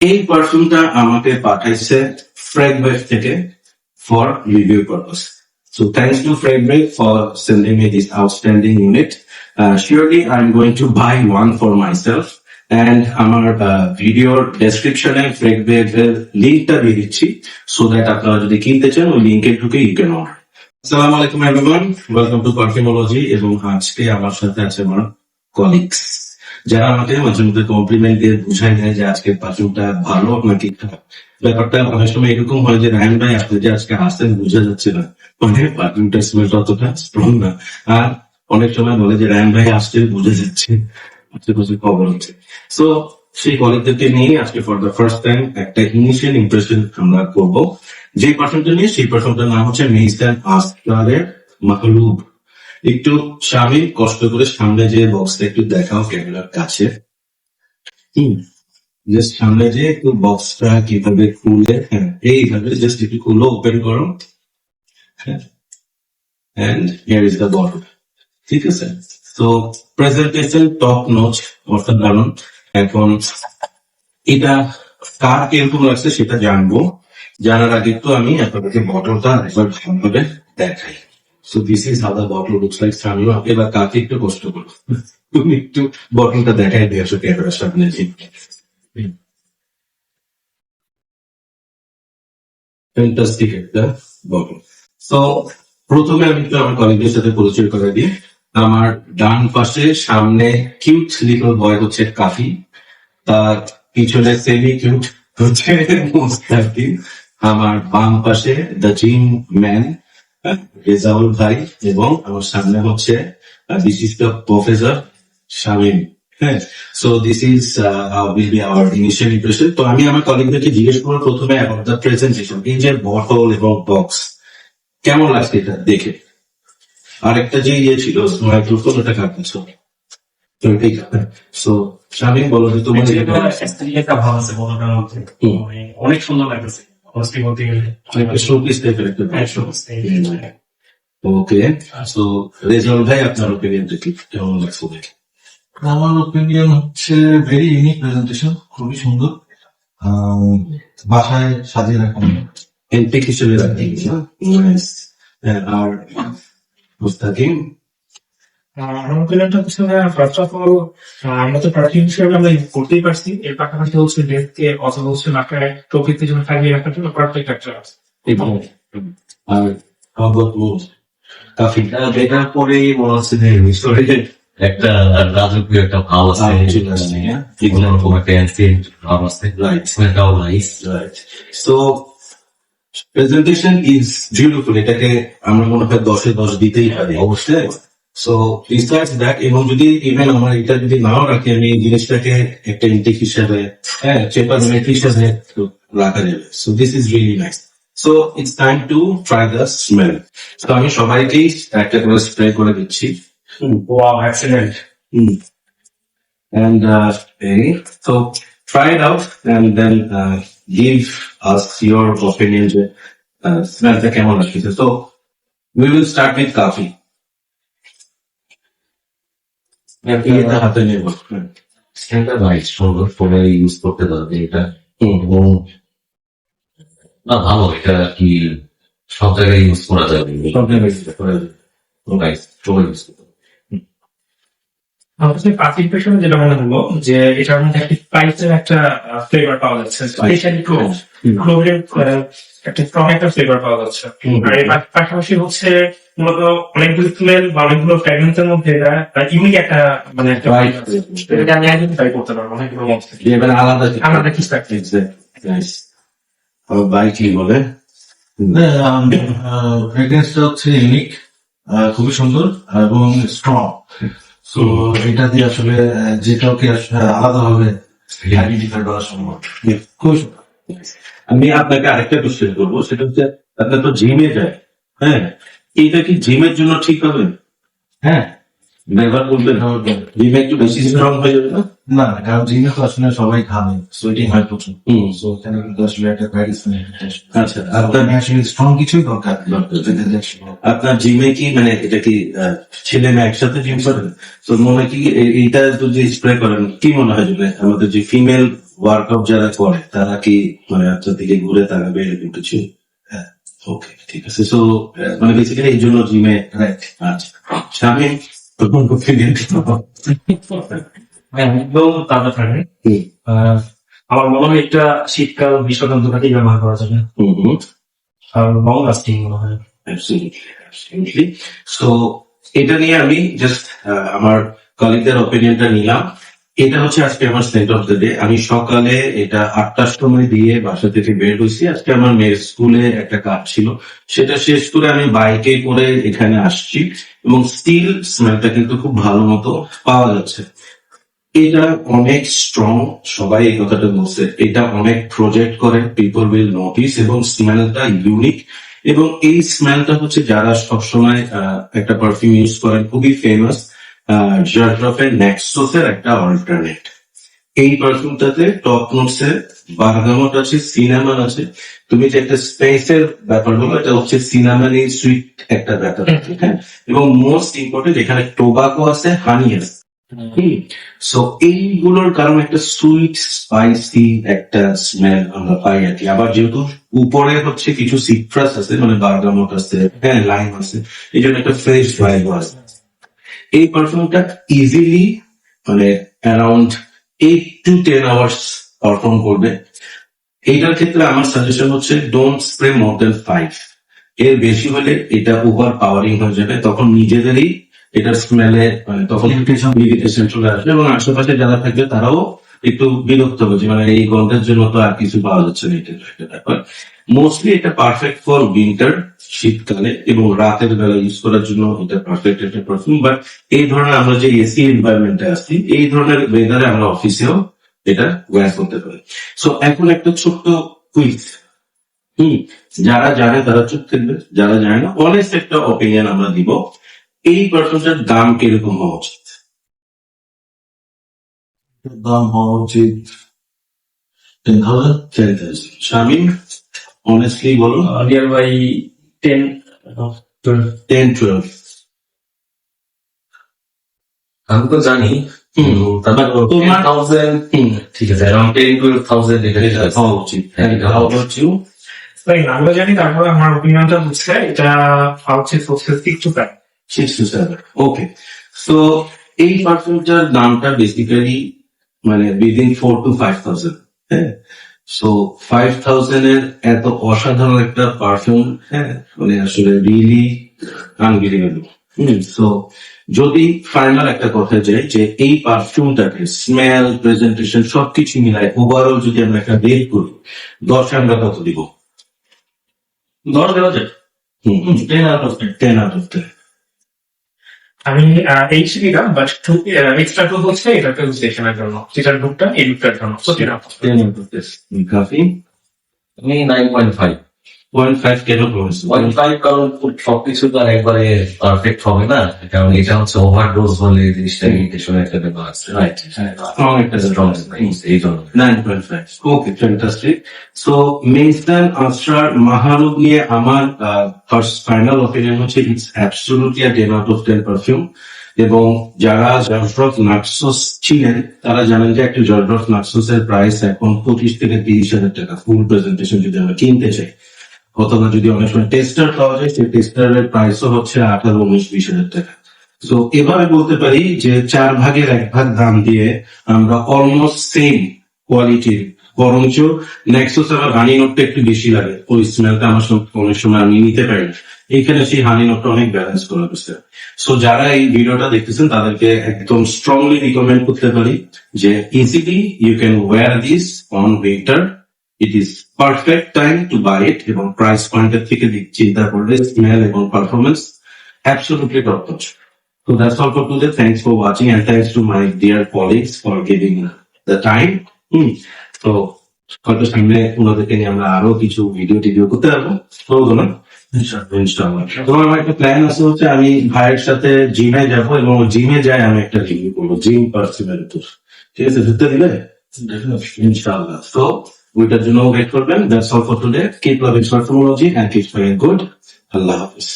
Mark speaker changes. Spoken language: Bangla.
Speaker 1: এই পারফিউমটা আমাকে পাঠাইছে ফ্রেগওয়েভ থেকে for review purpose So thanks to Fragrance for sending me this outstanding unit. Uh, surely I'm going to buy one for myself. And আমার ভিডিওর ডেসক্রিপশনে ফ্রেগওয়েভের লিঙ্কটা দিয়ে দিচ্ছি সো দ্যাট আপনারা যদি কিনতে চান ওই লিঙ্কে ঢুকে ইউ ক্যান অর্ডার আসসালামু আলাইকুম এভরিওয়ান ওয়েলকাম টু পারফিউমোলজি এবং আজকে আমার সাথে আছে আমার কলিগস যারা আমাকে মাঝে মধ্যে কমপ্লিমেন্ট দিয়ে বুঝাই দেয় যে আজকে পারফিউমটা ভালো নাকি খারাপ ব্যাপারটা অনেক সময় এরকম হয় যে রায়ন ভাই আপনি যে আজকে আসতেন বোঝা যাচ্ছে না। মানে পারফিউমটা স্মেলটা অতটা স্ট্রং না। আর অনেক সময় বলে যে রায়ন ভাই আসছে বোঝা যাচ্ছে আশেপাশে খবর হচ্ছে। সো সেই কলেজদেরকে নিয়ে আজকে ফর দ্য ফার্স্ট টাইম একটা ইনিশিয়াল ইমপ্রেশন আমরা করব। যে পারফিউমটা নিয়ে সেই পারফিউমটার নাম হচ্ছে মেইস্টান আসকারের মাহলুব একটু স্বামী কষ্ট করে সামনে যে বক্সটা একটু দেখাও ক্যামেরার কাছে। হুম। জাস্ট সামনে যে একটু বক্সটা কীভাবে খুলে হ্যাঁ এইভাবে জাস্ট একটু খুলে ওপেন করো। হ্যাঁ and here is the bottle ঠিক আছে? তো প্রেজেন্টেশন টপ নোচ অর্থাৎ দারুণ এখন এটা কার কীরকম লাগছে সেটা জানব। জানার আগে তো আমি আপনাদেরকে বটলটা একবার ভালোভাবে দেখাই। So this is how bottle looks like এবার কাকে একটু কষ্ট করো তুমি একটু বটলটা দেখাই ক্যামেরার সামনে ফ্যান্টাস্টিক একটা বটল সো প্রথমে আমি একটু আমার কলিগদের সাথে পরিচয় করে দিই। আমার ডান পাশে সামনে কিউট লিটল বয় হচ্ছে কাফি। তার পিছনে সেমি কিউট হচ্ছে আমার বাম পাশে দ্য জিম ম্যান রেজাউল ভাই এবং আমার সামনে হচ্ছে বিশিষ্ট প্রফেসর শামীম। হ্যাঁ so this is will be our initial impression তো আমি আমার কলিগদেরকে জিজ্ঞেস করব প্রথমে অ্যাবাউট দ্য প্রেজেন্টেশন এই যে বটল এবং বক্স কেমন লাগছে এটা দেখে? আরেকটা যে ইয়ে ছিল মাইক্রোফোন ওটা কার কাছে? সো শামীম বলো যে তোমার
Speaker 2: এটা একটা ভালো আছে বলাটার মধ্যে মানে অনেক সুন্দর লাগতেছে। অনেস্টলি বলতে গেলে
Speaker 1: শোপিস টাইপের একটা
Speaker 2: হ্যাঁ, type।
Speaker 1: ওকে সো রেজাউল ভাই আপনার ওপিনিয়নটা কি কেমন লাগছে
Speaker 3: আমার ওপিনিয়ন হচ্ছে ভেরি ইউনিক প্রেজেন্টেশন খুবই সুন্দর বাসায় সাজিয়ে রাখুন
Speaker 1: এনপিক হিসেবে রাখি আর মুস্তাকিম
Speaker 2: আর হচ্ছে ফার্স্ট অফ অল আমরা তো প্রার্থী হিসেবে আমরা করতেই পারছি। এর পাশাপাশি হচ্ছে ডেস্কে অথবা হচ্ছে মাথায় টপিতে যেন সাজিয়ে রাখার জন্য পারফেক্ট একটা
Speaker 1: এবং
Speaker 4: মনে হচ্ছে যে মিশরে একটা রাজকীয় একটা ভাব আছে।
Speaker 1: ভাব চলে আসছে, হ্যাঁ?
Speaker 4: অন্যরকম একটা অ্যান্সিয়েন্ট ভাব আছে।
Speaker 1: Right. Nice so presentation is beautiful এটাকে আমরা মনে হয় দশে দশ দিতেই পারি। অবশ্যই। সো রিসার্চ দ্যাট এবং যদি ইভেন আমার এটা যদি নাও রাখি আমি এই জিনিসটাকে একটা ইন্টেক হিসাবে হ্যাঁ চেপার মেট হিসাবে রাখা যাবে so this is really nice so it's time to try the smell তো আমি সবাইকেই একটা করে স্প্রে করে দিচ্ছি
Speaker 2: wow excellent
Speaker 1: Mm. And uh, okay, so try it out and then uh, give us your opinion. Uh, smell the কেমন লাগছে So we will start with coffee. হাতে নেব
Speaker 4: স্মেলটা নাইস সুন্দর ফোনে ইউজ করতে পারবে এটা এবং না ভালো এটা কি সব জায়গায় ইউজ করা যাবে?
Speaker 1: সব জায়গায় ইউজ করা যাবে।
Speaker 4: নাইস সবাই ইউজ করতে পারবে।
Speaker 2: আমার কাছে ফার্স্ট ইমপ্রেশনে যেটা মনে হলো যে এটার মধ্যে একটা স্পাইসের একটা ফ্লেভার পাওয়া যাচ্ছে। স্পেশালি ক্লোভ ক্লোভের একটা স্ট্রং একটা ফ্লেভার পাওয়া যাচ্ছে। আর এর পাশাপাশি হচ্ছে মূলত অনেকগুলো স্মেল বা অনেকগুলো ফ্র্যাগরেন্সের মধ্যে ইউনিক একটা মানে একটা। এটা আমি একদিন ট্রাই করতে পারব অনেকগুলো মধ্যে
Speaker 1: এবার আলাদা
Speaker 2: আলাদা কিছু একটা।
Speaker 1: ভাই কি বলে?
Speaker 3: ফ্রেগ্রেন্সটা হচ্ছে ইউনিক খুবই সুন্দর এবং স্ট্রং সো এটা দিয়ে আসলে যে কাউকে আসলে আলাদাভাবে আইডেন্টিফাই করা সম্ভব।
Speaker 1: খুব আমি আপনাকে আরেকটা কোশ্চেন করব সেটা হচ্ছে আপনার তো জিমে যায় হ্যাঁ? এটা কি জিমের জন্য ঠিক হবে?
Speaker 3: হ্যাঁ।
Speaker 1: ব্যবহার জিমে একটু বেশি স্ট্রং হয়ে যাবে না
Speaker 3: না কারণ তো আসলে সবাই খাবে সুইটিং হয় প্রচুর। সো এখানে কিন্তু আসলে একটা ভ্যারি
Speaker 1: আচ্ছা আপনার
Speaker 3: আসলে স্ট্রং কিছুই দরকার
Speaker 1: আপনার জিমে কি মানে এটা কি ছেলে মেয়ে একসাথে জিম করেন তো মনে কি এইটা যদি স্প্রে করেন কি মনে হয় যে আমাদের যে ফিমেল ওয়ার্কআউট যারা করে তারা কি মানে আপনার দিকে ঘুরে তাকাবে এরকম কিছু? হ্যাঁ ওকে ঠিক আছে। সো মানে বেসিক্যালি এই জন্য জিমে
Speaker 3: রাইট
Speaker 1: আচ্ছা।
Speaker 2: হ্যাঁ, একদম তাজা থাকে আহ, আমার মনে হয় এটা শীতকাল গ্রীষ্মকাল ব্যবহার করা যাবে। আর লং লাস্টিং মনে হয়.
Speaker 1: এটা নিয়ে আমি জাস্ট আমার কলিগদের ওপিনিয়নটা নিলাম। এটা হচ্ছে আজকে আমার সেন্ট অফ দ্য ডে আমি সকালে এটা আটটার সময় দিয়ে বাসা থেকে বের হয়েছি। আজকে আমার মেয়ের স্কুলে একটা কাজ ছিল। সেটা শেষ করে আমি বাইকে করে এখানে আসছি এবং স্টিল স্মেলটা কিন্তু খুব ভালো মতো পাওয়া যাচ্ছে। এটা অনেক স্ট্রং সবাই এই কথাটা বলছে। এটা অনেক প্রজেক্ট করে পিপল উইল নোটিস এবং স্মেলটা ইউনিক এবং এই স্মেলটা হচ্ছে যারা সবসময় একটা পারফিউম ইউজ করেন, খুবই ফেমাস জার্ড্রফের নেক্সোসের একটা অল্টারনেট এই পারফিউমটাতে টপ নোটসের বার্গামট আছে সিনামান আছে। তুমি যে একটা স্পেসের ব্যাপার বলো এটা হচ্ছে সিনামানি সুইট একটা ব্যাপার আছে হ্যাঁ? এবং মোস্ট ইম্পর্টেন্ট এখানে টোবাকো আছে হানি আছে। সো এইগুলোর কারণে একটা সুইট স্পাইসি একটা স্মেল আমরা পাই আর কি। আবার যেহেতু উপরে হচ্ছে কিছু সিট্রাস আছে মানে বার্গামট আছে হ্যাঁ লাইম আছে এই জন্য একটা ফ্রেশ ভাইব আছে। এই পারফর্মটা ইজিলি মানে around eight to ten hours perform করবে। এইটার ক্ষেত্রে আমার সাজেশন হচ্ছে don't spray more than five এর বেশি হলে এটা ওভার পাওয়ারিং হয়ে যাবে তখন নিজেদেরই এটা স্মেলে মানে তখন ইরিটেশন চলে আসবে এবং আশেপাশে যারা থাকবে তারাও একটু বিরক্ত যে মানে এই গন্ধের জন্য তো আর কিছু পাওয়া যাচ্ছে না এটা একটা ব্যাপার। মোস্টলি এটা পারফেক্ট ফর উইন্টার শীতকালে এবং রাতের বেলা ইউজ করার জন্য এটা পারফেক্ট একটা পারফিউম বাট এই ধরনের আমরা যে এসি এনভায়রনমেন্টে আছি এই ধরনের ওয়েদারে আমরা অফিসেও এটা ওয়্যার করতে পারি। সো এখন একটা ছোট্ট কুইজ হুম, যারা জানে তারা চুপ থাকবে, যারা জানে না অনেস্ট একটা অপিনিয়ন আমরা দিব, এই পারফিউমটার দাম কীরকম হওয়া উচিত?
Speaker 3: দাম হওয়া উচিত। Ten thousand
Speaker 1: ten thousand Shamim honestly বলো।
Speaker 2: Nearby ten
Speaker 1: ten twelve
Speaker 4: আমি তো জানি। ঠিক আছে অ্যারাউন্ড টেন টুয়েলভ থাউজেন্ড
Speaker 1: হওয়া উচিত।
Speaker 4: হওয়া
Speaker 2: তাই জানি তারপরে আমার ওপিনিয়নটা হচ্ছে এটা হচ্ছে six two five
Speaker 1: six two seven okay so এই পারফিউমটার দামটা বেসিক্যালি মানে within four to five thousand হ্যাঁ? সো ফাইভ থাউজেন্ড এর এত অসাধারণ একটা পারফিউম হ্যাঁ? মানে আসলে রিয়েলি আনবিলিভেবল সো যদি ফাইনাল একটা কথা যাই যে এই পারফিউমটাকে স্মেল প্রেজেন্টেশন সবকিছু মিলাই ওভারঅল যদি আমরা একটা রেট করি দশে আমরা কত দিব?
Speaker 2: দশ দেওয়া যায় ten out of ten
Speaker 1: ten out of ten
Speaker 2: আমি এই সিডিটা বাট এক্সট্রা টু হচ্ছে এটা দেখে জন্য যেটার গ্রুপটা এই বুকটার জন্য সত্যি না out of 10
Speaker 1: ten out of ten কাফি
Speaker 4: আমি nine point five
Speaker 1: point five কেন কমেছে
Speaker 4: পয়েন্ট ফাইভ কারণ সবকিছু তো একবারে পারফেক্ট হবে না কারণ এটা হচ্ছে ওভারডোজ বলে জিনিসটা ইরিটেশনের একটা ব্যাপার আছে
Speaker 1: রাইট স্ট্রং একটা
Speaker 4: স্ট্রং এই জন্য।
Speaker 1: Nine point five okay fantastic so মেইনস্টান আনস্টার মাহারুব নিয়ে আমার ফার্স্ট ফাইনাল হচ্ছে it's absolutely a ten out of ten perfume এবং যারা জর্ড্রফ নাক্সোস ছিলেন তারা জানেন যে একটা জর্ড্রফ নাক্সোস এর প্রাইস এখন পঁচিশ থেকে তিরিশ হাজার টাকা। ফুল প্রেজেন্টেশন যদি আমরা কিনতে চাই অথবা যদি অনেক সময় টেস্টার পাওয়া যায়, সেই টেস্টারের প্রাইসও হচ্ছে আঠারো, উনিশ, বিশ হাজার টাকা। তো এভাবে বলতে পারি যে চার ভাগের এক ভাগ দাম দিয়ে আমরা অলমোস্ট সেম কোয়ালিটির বরঞ্চ নেক্সোস আমার হানি নোটটা একটু বেশি লাগে। ওই স্মেলটা আমার অনেক সময় আমি নিতে পারি না। এইখানে সেই হানি নোটটা অনেক ব্যালেন্স করা হয়েছে সো যারা এই ভিডিওটা দেখতেছেন, তাদেরকে একদম স্ট্রংলি রিকমেন্ড করতে পারি যে easily you can wear this on winter it is perfect time to buy it এবং প্রাইস পয়েন্টের থেকে দিক- চিন্তা করলে স্মেল এবং performance absolutely top notch So that's all for today. Thanks for watching and thanks to my dear colleagues for giving the time. Hmm. So হয়তো সামনে ওনাদেরকে নিয়ে আমরা আরও কিছু ভিডিও টিডিও করতে পারব। বলব না তোমার আমার একটা প্ল্যান আছে হচ্ছে আমি ভাইয়ের সাথে জিমে যাব এবং জিমে যাই আমি একটা রিভিউ করব। জিম উপর ঠিক আছে? ঢুকতে দিলে? ইনশাআল্লাহ তো ওইটার জন্য ওয়েট করবেন that's all for today keep loving Perfumology and keep feeling good আল্লাহ হাফিজ